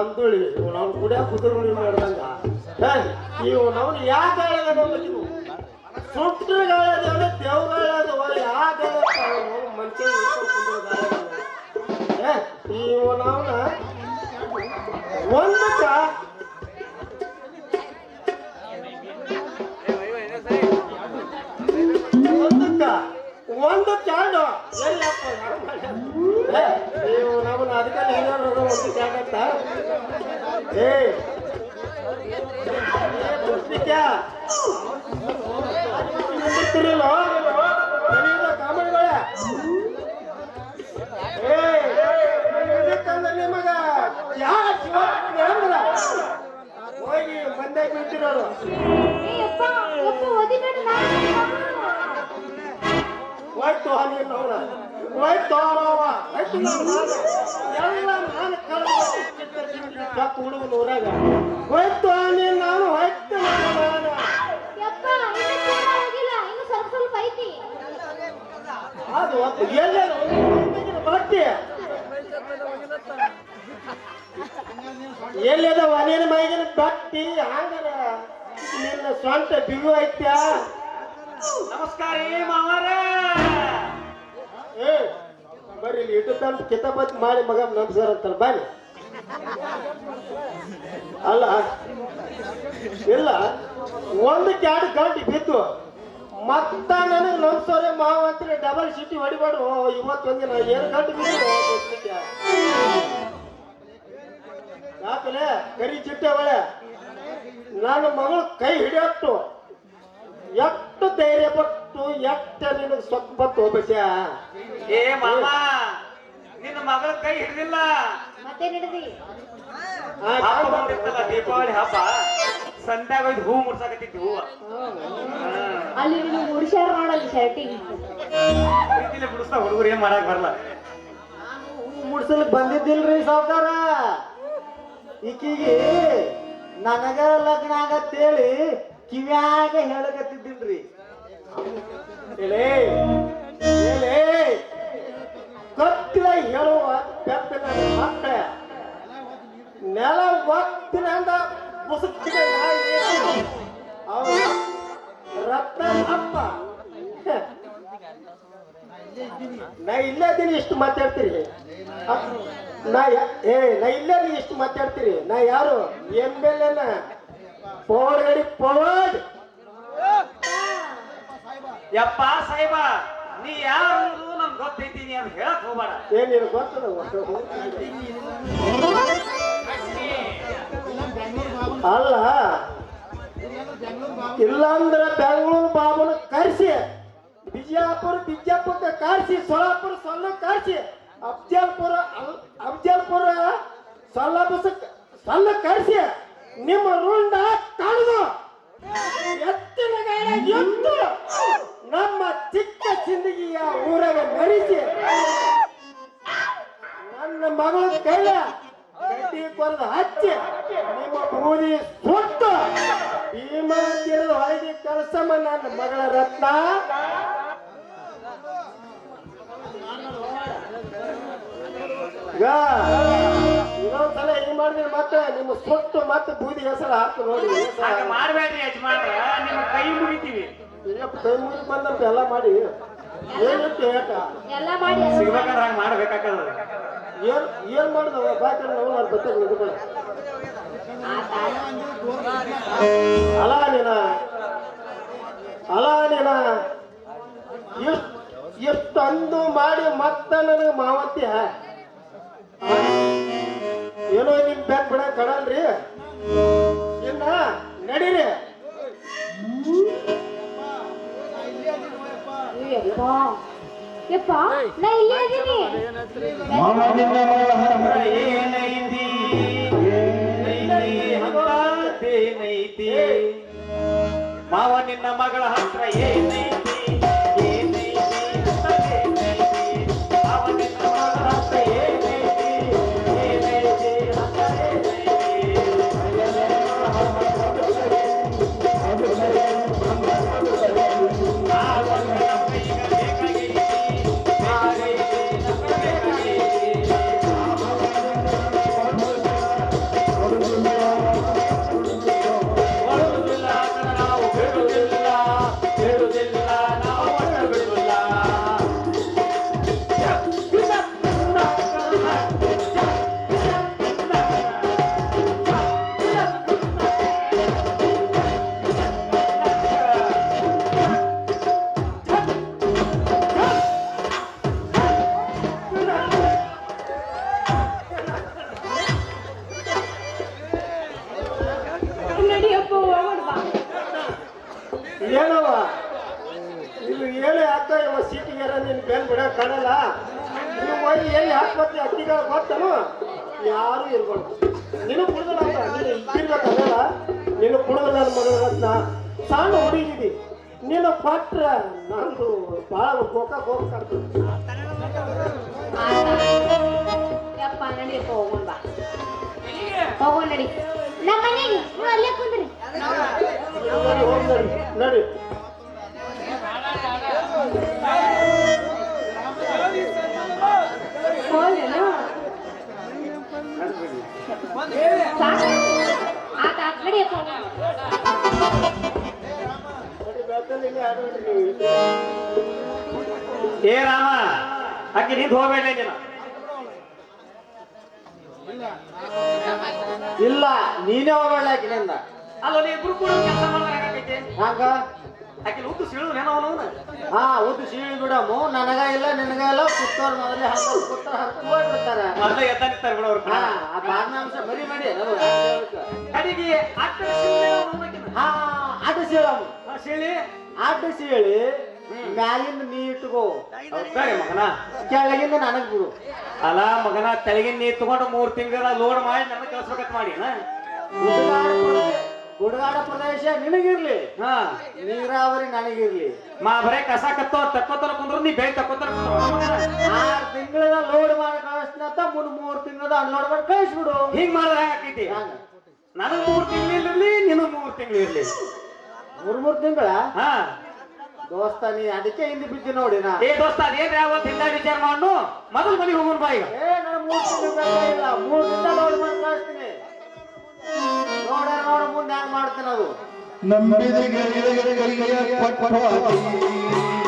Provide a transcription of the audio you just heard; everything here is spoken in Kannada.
ಜಮ್ದುಳಿ ನಾವು ಕೂಡ ಕುದುರುಳಿ ಮಾಡ್ದಂಗ ನಾವು ಯಾಕೆ ನೀವು? ದೇವ್ ಗಾಳಿ ಅದಾವ ಯಾವ ಗಾಳಿ ಮನುಷ್ಯ ಏ ಇವು ನಾವ್ನ ಒಂದಕ್ಕ ಒಂದಕ್ಕ ಒಂದು ಚಾಂಡು ಎಲ್ಲಪ್ಪ ನೀವು ನಮ್ಮನ್ನ ಅದಕ್ಕೆ ನೀನು ಒಂದು ಜಾಗತ್ತ ಏ ತಿರುಗಿಲ್ಲ ಕಾಮಡಿಗಳ ಏ ಇದಕ್ಕಂದ್ರೆ ನಿಮಗ ಯಾ ಶಿವ ಹೇಳಿದ್ರ ಹೋಗಿ ಬಂದಾಗ ಬೀಳ್ತಿರೋರು ಯಪ್ಪ ಯಪ್ಪ ಓದಿಬೇಡ ಹೋಯ್ತು ನೀನು ಅವನ ಹೋಯ್ತು. ಎಲ್ಲ ಹುಡುಗನ ಊರಾಗ? ಹೋಯ್ತು ನೀನು ನಾನು ಹೋಯ್ತು ನಾನು ಯಪ್ಪ ಇನ್ನು ಪೂರ್ಣ ಇನ್ನು ಸ್ವಲ್ಪ ಸ್ವಲ್ಪ ಐತಿ. ಅದು ಬಟ್ಟಿ ಎಲ್ಲದ ನಿನ್ನ ಮೈಗಿನ ಬಟ್ಟಿ? ಹಂಗರ ನಿನ್ನ ಸ್ವಂತ ಬಿಗು ಐತ್ಯಾ? ನಮಸ್ಕಾರ ಏ ಮಾವರ. ಏ ಬರ್ರಿ ಇಲ್ಲಿ ಇಟ್ಟು ತಂದು ಕಿತಾಬತ್ ಮಾಡಿ ಮಗ ನಮಸ್ಕಾರ ಅಂತಾರೆ ಬಾರಿ ಅಲ್ಲ, ಇಲ್ಲ. ಒಂದು ಕ್ಯಾಡ್ ಗಂಟೆ ಬಿದ್ದು ಮತ್ತ ನನಗೆ ನಮಸ್ಕಾರ ಮಾವ ಅಂತ ಡಬಲ್ ಸಿಟಿ ಹೊಡಿಬಾರ್ದು ಇವತ್ತೊಂದಿನ ಏನು ಗಂಟೆ ಬಿದ್ದು ಯಾಕಲೆ? ಕರಿ ಚಿಟ್ಟೆ ನನ್ನ ಮಗಳು ಕೈ ಹಿಡಿಯಟ್ಟು. ಎಷ್ಟು ಧೈರ್ಯ ಪಟ್ಟು ಎಷ್ಟ ನಿನಗೆ ಸೊಪ್ಪತ್ತು ಒಬ್ಬಸ್ಯ ಏ ಮಾಮ ನಿನ್ನ ಮಗಳ ಕೈ ಹಿಡಿದಿಲ್ಲ. ಮತ್ತೆ ಹಬ್ಬ ಬಂದಿರ್ತಲ್ಲ ದೀಪಾವಳಿ ಹಬ್ಬ. ಸಂತ್ಯಾಗ ಹೋಯ್ತು ಹೂ ಮುಡ್ಸಾಕತ್ತಿತ್ತು ಹೂವ ಅಲ್ಲಿ ನೀವು ಹುಡುಶಾರ ಮಾಡಲ್ಲ ಶರ್ಟಿಗೆ. ಪ್ರೀತಿಲೆ ಬಿಡಿಸ್ತಾ ಹುಡುಗರು ಏನ್ ಮಾಡಕ್ ಬರಲ್ಲ ಹೂ ಮುಡ್ಸಲಿಕ್ ಬಂದಿದ್ದಿಲ್ರಿ ಸಾವುಕಾರ. ಈಕಿಗೆ ನನಗ ಲಗ್ನ ಆಗತ್ತೇಳಿ ಕಿವ್ಯಾಗ ಹೇಳಕತ್ತಿದ್ದೆ. ಕತ್ತಿಲ ಹೇಳುವ ಪೆಪ್ಪಿನ ಮಕ್ಕಳ. ನೆಲ ಅಪ್ಪ. ನಾ ಇಲ್ಲೇ ಇದೀನಿ ಇಷ್ಟು ಮಾತಾಡ್ತೀರಿ. ನಾ ಏ, ನಾ ಇಲ್ಲೇ ಇಷ್ಟು ಮಾತಾಡ್ತೀರಿ. ನಾ ಯಾರು? ಎಂ ಎಲ್ ಎನ ಗಡಿ ಪವರ್ ಯಪ್ಪ ಸಾಹೇಬ, ನೀ ಯಾರು ನಮ್ಗೆ ಗೊತ್ತೈತಿ, ನೀ ಅಂತ ಹೇಳಕ್ ಹೋಗ್ಬೇಡ. ಏನಿಲ್ಲ ಗೊತ್ತದ ಅಲ್ಲ, ಇಲ್ಲಾಂದ್ರ ಬೆಂಗಳೂರು ಬಾಬುನ ಕರ್ಸಿ, ಬಿಜಾಪುರ ಬಿಜಾಪುರಕ್ಕೆ ಕರ್ಸಿ ಸೊಲ್ಲಾಪುರ ಸೊಲ್ಲ ಕರ್ಸಿ, ಅಫ್ಜಲ್ಪುರ ಅಫ್ಜಲ್ಪುರ ಸೊಲ್ಲಾಪುರ ಸೊಲ್ಲ ಕರ್ಸಿ, ನಿಮ್ಮ ರುಂಡ ಕಳೆದು ಎತ್ತಿನ ಗಾಡ ಎತ್ತು. ನಮ್ಮ ಚಿಕ್ಕ ಚಿಂದಗಿಯ ಊರಾಗ ನಡೆಸಿ ನನ್ನ ಮಗಳ ಕೈಯ ಗಡ್ಡಿ ಕೊರದ ಹಚ್ಚಿ ನಿಮ್ಮ ಬೂದಿ ಸುಟ್ಟು. ಈ ತಿರುದು ಹೊರಗೆ ಕಳ್ಸಮ್ಮ ನನ್ನ ಮಗಳ ರತ್ನ. ಇನ್ನೊಂದ್ಸಲ ಹಿಂಗ್ ಮಾಡಿದ್ರೆ ಮತ್ತೆ ನಿಮ್ಮ ಸುಟ್ಟು ಮತ್ತೆ ಬೂದಿ ಹೆಸರು ಹಾಕು ನೋಡಿ. ಮಾಡ್ಬೇಡ್ರಿ ಯಜಮಾನ್ರ, ನಿಮ್ಮ ಕೈ ಮುಗಿತೀವಿ. ಮುಗಿದು ಬಂದಂತ ಎಲ್ಲ ಮಾಡಿ ಏನಿತ್ತು ಏಟ ಎಲ್ಲ ಮಾಡಿ. ಎಲ್ಲ ಮಾಡಿ. ಸಿಗ್ಬೇಕಾದ್ರೆ ಏನು ಏನು ಏನ್ ಏನ್ ಮಾಡಿದವ ಬಾಕಿ ನಾವು ನಾನು ಇದು ಇದೀನಿ ಏನೈತಿ ಏನೈತಿ ಮಾವ ನಿನ್ನ ಮಗಳ ಹತ್ರ ಏನೈತಿ ಸೀಟಿಗೆ ಬಿಡೋ ಬಿಡಕ್ ಕಾಣಲ್ಲ ನೀವು ಹೋಗಿ ಎಲ್ಲಿ ಹಾಕ್ಬೇಕು ಅಕ್ಕಿಗಳ ಗೊತ್ತನು? ಯಾರು ಇರ್ಬೋದು. ನೀನು ಕುಡಿದಲ್ಲ ನೀನು ಇದ್ದಿರ್ಬೇಕಲ್ಲ ನೀನು ಕುಡಿದಲ್ಲ ನನ್ನ ಸಣ್ಣ ಹುಡುಗಿದಿ. ನೀನು ಕೊಟ್ರ ನಂದು ಭಾಳ ಹೋಗ ಹೋಗ್ತಾರೆ ಯಪ್ಪ ನಡಿಯಪ್ಪ ಹೋಗೋಣ ಬಾ. ಹೋಗೋಣ ನಡಿ. ನಮ್ಮ ಮನೆಗೆ ಅಲ್ಲೇ ಕುಂದ್ರಿ. ನಡಿ, ಏ ರಾಮ ಅಕ್ಕಿ ನಿಂತು ಹೋಗ್ಬೇಡ ಜನ ಇಲ್ಲ ನೀನೇ ಹೋಗ್ಬೇಡ ಆಕಿನಿಂದ ಅಲ್ಲ ನೀ ಇಬ್ರು ಕೂಡ ಕೆಲಸ ಮಾಡ್ಬೇಕಾಗೈತೆ ಹಂಗ? ಆಕಿ ಉತ್ತು ಸೀಳು ಏನೋ ಅವನವನ ಹಾ ಉದ್ದು ಸೀಳಿ ಬಿಡಮು ನನಗ ಇಲ್ಲ ನಿನಗ ಇಲ್ಲ. ಕುತ್ತೋರ್ ಮೊದಲೇ ಹರ್ಕೊಂಡು ಕುತ್ತಾರ ಹರ್ಕೊಂಡು ಹೋಗ್ಬಿಡ್ತಾರ. ಮೊದಲ ನಿಂತಾರ ಬಿಡ ಅವ್ರ. ಹಾ ಆ ಬಾರ್ನಾಂಶ ಬರಿ ಮಾಡಿ ನಾವು ಕಡೆಗೆ ಆಕಿನ. ಹಾ ಅಡ್ಡ ಸೀಳಮ್ಮ ಸೀಳಿ? ಅಡ್ಡ ಸೀಳಿ ಮ್ಯಾಲಿಂದ ನೀ ಇಟ್ಕೋ. ಸರಿ ಮಗನ. ಕೆಳಗಿಂದ ನನಗ್ ಬಿಡು. ಅಲ್ಲ ಮಗನ ತೆಳಗಿನ ನೀ ತಗೊಂಡು ಮೂರ್ ತಿಂಗಳ ಲೋಡ್ ಮಾಡಿ ನನ್ನ ಕಳ್ಸ್ಬೇಕಂತ ಮಾಡಿ ನಾ? ಗುಡ್ಡಗಾಡ ಪ್ರದೇಶ ನಿನಗಿರ್ಲಿ ಹಾ. ನೀರಾವರಿ ನನಗಿರ್ಲಿ. ಮಾ ಬರೇ ಕಸ ಕತ್ತೋ ತಕ್ಕೋತಾರ ಕುಂದ್ರು ನೀ ಬೇಗ ತಕ್ಕೋತಾರ. ಆರ್ ತಿಂಗಳದ ಲೋಡ್ ಮಾಡಿ ಕಳಿಸ್ನಂತ ಮುನ್ ಮೂರ್ ತಿಂಗಳದ ಅನ್ಲೋಡ್ ಮಾಡಿ ಕಳಿಸ್ಬಿಡು. ಹಿಂಗ್ ಮಾಡಿದ್ರೆ ಹಾಕೈತಿ ನನ್ ನನಗ್ ಮೂರ್ ತಿಂಗಳಿರ್ಲಿ ಇರ್ಲಿ ನೀನು ಮೂರ್ ತಿಂಗಳಿರ್ಲಿ ಮೂರ್ ಮೂರ್ ತಿಂಗಳ? ಹಾ. ದೋಸ್ತ ನೀ ಅದಕ್ಕೆ ಹಿಂದೆ ಬಿದ್ದಿ ನೋಡಿ ನಾ. ಏ ದೋಸ್ತ ಅದೇನ್ ಯಾವತ್ತಿಂದ ವಿಚಾರ ಮಾಡು ಮೊದಲು ಮನೆಗೆ ಹೋಗೋಣ ಬಾ ಈಗ. ಏ ನನ್ನ ಮೂರ್ ತಿಂಗಳ ಇಲ್ಲ ಮೂರ್ ತಿಂಗಳ ಲೋಡ್ ಮಾಡಿ ನಂಬಿದ ಗೆಳೆಯ ಕೊಟ್ಟ